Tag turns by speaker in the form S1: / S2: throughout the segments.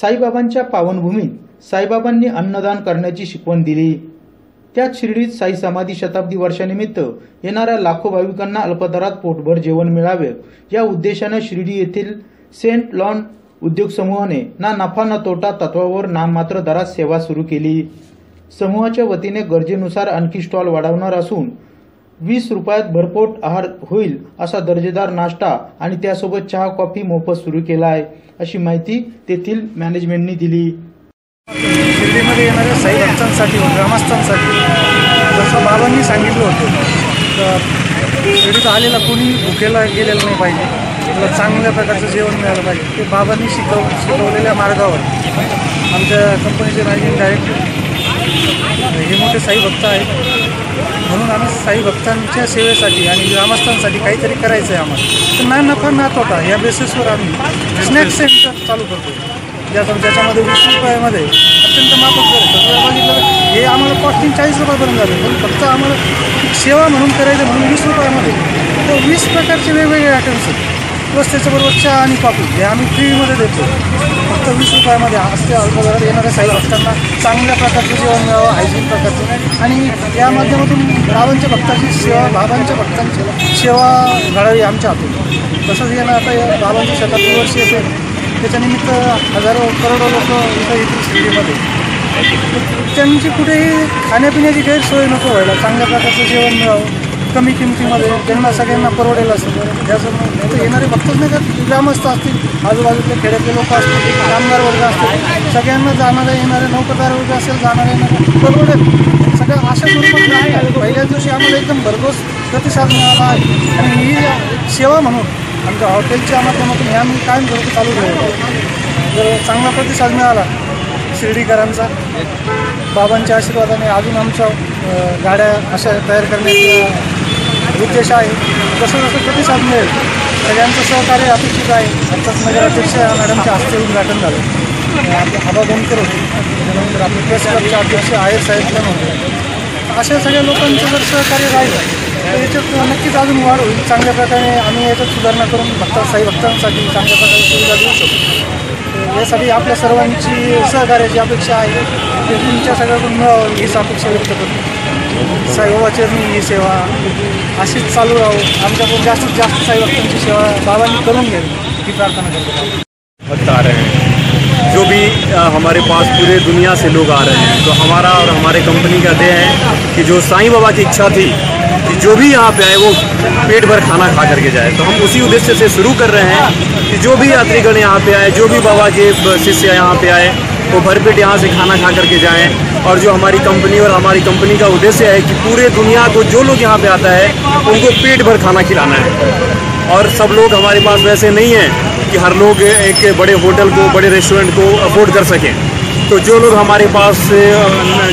S1: साईबाबांच्या पावनभूमीत साईबाबांनी अन्नदान करण्याची शिकवण दिली. त्याच शिर्डीत साई समाधी शताब्दी वर्षानिमित्त येणाऱ्या लाखो भाविकांना अल्पदरात पोटभर जेवण मिळावे या उद्देशाने शिर्डी येथील सेंट लॉन उद्योग समूहाने ना नफा ना तोटा तत्वावर नाममात्र दरात सेवा सुरू केली. समूहाच्या वतीने गरजेनुसार आणखी स्टॉल वाढवणार असून वीस रुपयात भरपोट आहार होईल असा दर्जेदार नाश्ता आणि त्यासोबत चहा कॉफी मोफत सुरू केला आहे अशी माहिती तेथील मॅनेजमेंटनी दिली.
S2: शिर्डीमध्ये येणाऱ्या साई भक्तांसाठी ग्रामस्थांसाठी जसं बाबांनी सांगितलं होतं तर शिर्डीत आलेला कोणी भुकेला गेलेलं नाही पाहिजे. त्याला चांगल्या प्रकारचं जेवण मिळालं पाहिजे. ते बाबांनी शिकव शिकवलेल्या मार्गावर आमच्या कंपनीचे मॅनेजिंग डायरेक्टर हे मोठे साई भक्त आहेत. म्हणून आम्ही साई भक्तांच्या सेवेसाठी आणि ग्रामस्थांसाठी काहीतरी करायचं आहे आम्हाला. तर ना नफा ना तोटा या बेसिसवर आम्ही स्नॅक सेंटर चालू करतो ज्या ज्याच्यामध्ये वीस रुपयामध्ये अत्यंत माफक दर आहे. बघितलं हे आम्हाला कॉस्टिंग चाळीस रुपयापर्यंत झालं. पण फक्त आम्हाला सेवा म्हणून करायचं म्हणून वीस रुपयामध्ये. तर वीस प्रकारचे वेगवेगळे आयटम्स आहेत. प्लस त्याच्याबरोबर चहा आणि कॉफी हे आम्ही फ्रीमध्ये देतो. फक्त वीस रुपयामध्ये असते अल्पदरात येणाऱ्या साई भक्तांना चांगल्या प्रकारचं जेवण मिळावं हायजीन प्रकारचं. आणि या माध्यमातून बाबांच्या भक्तांची सेवा बाबांच्या भक्तांची सेवा घडावी आमच्या हातून. तसंच येणं आता या बाबांची शताब्दी वर्ष येते. त्याच्यानिमित्त हजारो करोडो लोक इथं येतील शिर्डीमध्ये. त्यांची कुठेही खाण्यापिण्याची गैरसोय नको व्हायला. चांगल्या प्रकारचं जेवण मिळावं. कमी किमतीमध्ये त्यांना सगळ्यांना परवडेल असं. त्याचं तर येणारे भक्तच नाही का? ग्रामस्थ असतील आजूबाजूचे खेड्यातले लोक असतील कामगार वर्ग असतील सगळ्यांना जाणारे येणारे नौकरदार वर्ग असेल जाणारे येणारे परवडेल. सगळ्या अशा स्वरूपात आहे. पहिल्याच दिवशी आम्हाला एकदम भरघोस प्रतिसाद मिळाला आहे. आणि ही सेवा म्हणून आमच्या हॉटेलच्या माध्यमातून हे आम्ही कायम करतो चालू ठेवतो. जर चांगला प्रतिसाद मिळाला शिर्डीकरांचा बाबांच्या आशीर्वादाने अजून आमच्या गाड्या अशा तयार करण्याची उद्देश आहे. जसं जसं प्रतिसाद मिळेल सगळ्यांचं सहकार्य अपेक्षित आहे. आत्ताच नगराध्यक्ष मॅडमच्या हस्ते उद्घाटन झालं. आपले हवा बनकर होते त्यानंतर आपले प्रेस क्लबचे अध्यक्ष आहे साहेब म्हणून होते. अशा सगळ्या लोकांचं जर सहकार्य राहिलं याच्यात नक्कीच अजून वाढ होईल. चांगल्या प्रकारे आम्ही याच्यात सुधारणा करून भक्ता साई भक्तांसाठी अपेक्षा आहे. ते तुमच्या सगळ्याकडून अपेक्षा व्यक्त करतो. साईबाबाचरणी ही सेवा. अशीच चालू राहू. आमच्याकडून जास्तीत जास्त साई भक्तांची सेवा बाबांनी करून घ्यावी ही प्रार्थना करतो.
S3: रहे हैं। जो भी हमारे पास पूरे दुनिया से लोग आ रहे हैं तो हमारा और हमारे कंपनी का ध्येय है कि जो साईं बाबा की इच्छा थी कि जो भी यहाँ पे आए वो पेट भर खाना खा करके जाए। तो हम उसी उद्देश्य से शुरू कर रहे हैं कि जो भी यात्रीगण यहाँ पे आए, जो भी बाबा के शिष्य यहाँ पे आए, वो भरपेट यहाँ से खाना खा करके जाएँ। और जो हमारी कंपनी और हमारी कंपनी का उद्देश्य है कि पूरे दुनिया को जो लोग यहाँ पे आता है, उनको पेट भर खाना खिलाना है। और सब लोग हमारे पास वैसे नहीं हैं कि हर लोग एक बड़े होटल को, बड़े रेस्टोरेंट को अफोर्ड कर सकें। तो जो लोग हमारे पास,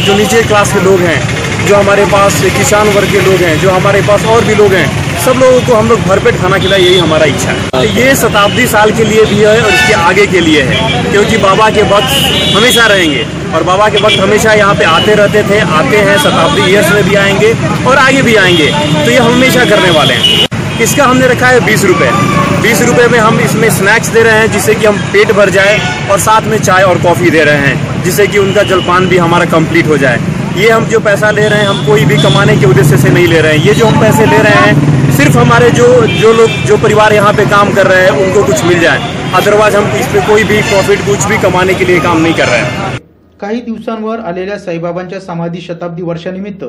S3: जो नीचे क्लास के लोग हैं जो हमारे पास किसान वर्ग के लोग हैं, जो हमारे पास और भी लोग हैं, सब लोगों को हम लोग भरपेट खाना खिलाए, यही हमारा इच्छा है। तो ये शताब्दी साल के लिए भी है और इसके आगे के लिए है, क्योंकि बाबा के वक्त हमेशा रहेंगे और बाबा के वक्त हमेशा यहाँ पे आते रहते थे, आते हैं, शताब्दी ईयर्स में भी आएँगे और आगे भी आएँगे। तो ये हम हमेशा करने वाले हैं। इसका हमने रखा है बीस रुपये बीस रुपये में हम इसमें स्नैक्स दे रहे हैं, जिससे कि हम पेट भर जाए और साथ में चाय और कॉफ़ी दे रहे हैं, जिससे कि उनका जलपान भी हमारा कंप्लीट हो जाए। ये हम जो पैसा ले रहे हैं हम कोई भी कमाने के उद्देश्य से नहीं ले रहे हैं। ये जो हम पैसे ले रहे हैं सिर्फ हमारे जो जो लोग जो परिवार यहाँ पे काम कर रहे हैं उनको कुछ मिल जाए। अदरवाइज हम इस पे कोई भी प्रॉफिट कुछ भी कमाने के लिए काम नहीं कर रहे हैं।
S1: काही दिवसांवर आलेल्या साईबाबांच्या समाधी शताब्दी वर्षानिमित्त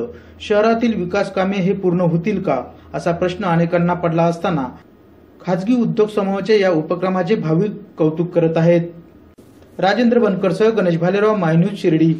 S1: शहरातील विकास कामे हे पूर्ण होतील का असा प्रश्न अनेकांना पडला असताना खाजगी उद्योग समूहाच्या या उपक्रमाचे भाविक कौतुक करत आहेत. राजेंद्र बनकरसह गणेश भालेराव माय न्यूज शिर्डी.